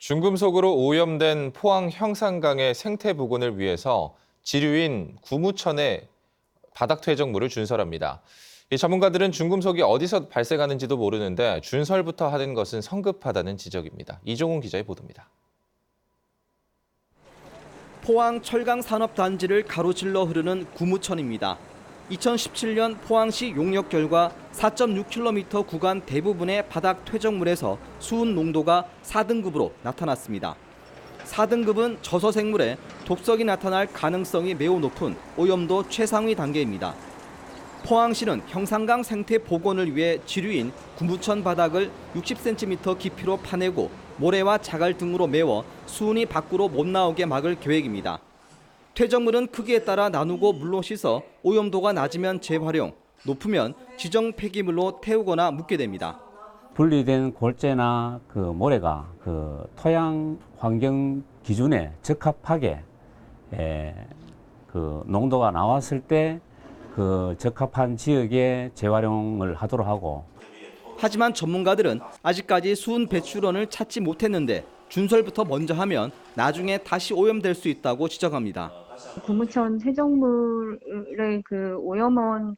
중금속으로 오염된 포항 형산강의 생태 복원을 위해서 지류인 구무천에 바닥 퇴적물을 준설합니다. 이 전문가들은 중금속이 어디서 발생하는지도 모르는데 준설부터 하는 것은 성급하다는 지적입니다. 이종훈 기자의 보도입니다. 포항 철강 산업 단지를 가로질러 흐르는 구무천입니다. 2017년 포항시 용역 결과 4.6km 구간 대부분의 바닥 퇴적물에서 수은 농도가 4등급으로 나타났습니다. 4등급은 저서 생물에 독성이 나타날 가능성이 매우 높은 오염도 최상위 단계입니다. 포항시는 형산강 생태 복원을 위해 지류인 구무천 바닥을 60cm 깊이로 파내고 모래와 자갈 등으로 메워 수은이 밖으로 못 나오게 막을 계획입니다. 퇴적물은 크기에 따라 나누고 물로 씻어 오염도가 낮으면 재활용, 높으면 지정 폐기물로 태우거나 묻게 됩니다. 분리된 골재나 그 모래가 그 토양 환경 기준에 적합하게 에, 그 농도가 나왔을 때 그 적합한 지역에 재활용을 하도록 하고 하지만 전문가들은 아직까지 수은 배출원을 찾지 못했는데 준설부터 먼저 하면 나중에 다시 오염될 수 있다고 지적합니다. 구무천 세정물의 그 오염원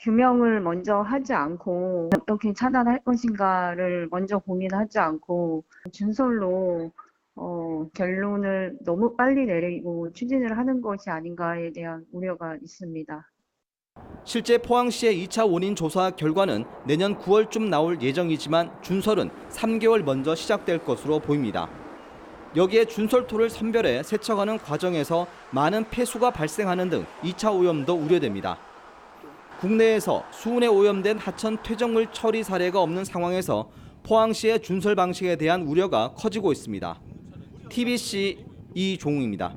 규명을 먼저 하지 않고 어떻게 차단할 것인가를 먼저 고민하지 않고 준설로 어, 결론을 너무 빨리 내리고 추진을 하는 것이 아닌가에 대한 우려가 있습니다. 실제 포항시의 2차 원인 조사 결과는 내년 9월쯤 나올 예정이지만 준설은 3개월 먼저 시작될 것으로 보입니다. 여기에 준설토를 선별해 세척하는 과정에서 많은 폐수가 발생하는 등 2차 오염도 우려됩니다. 국내에서 수은에 오염된 하천 퇴적물 처리 사례가 없는 상황에서 포항시의 준설 방식에 대한 우려가 커지고 있습니다. TBC 이종우입니다.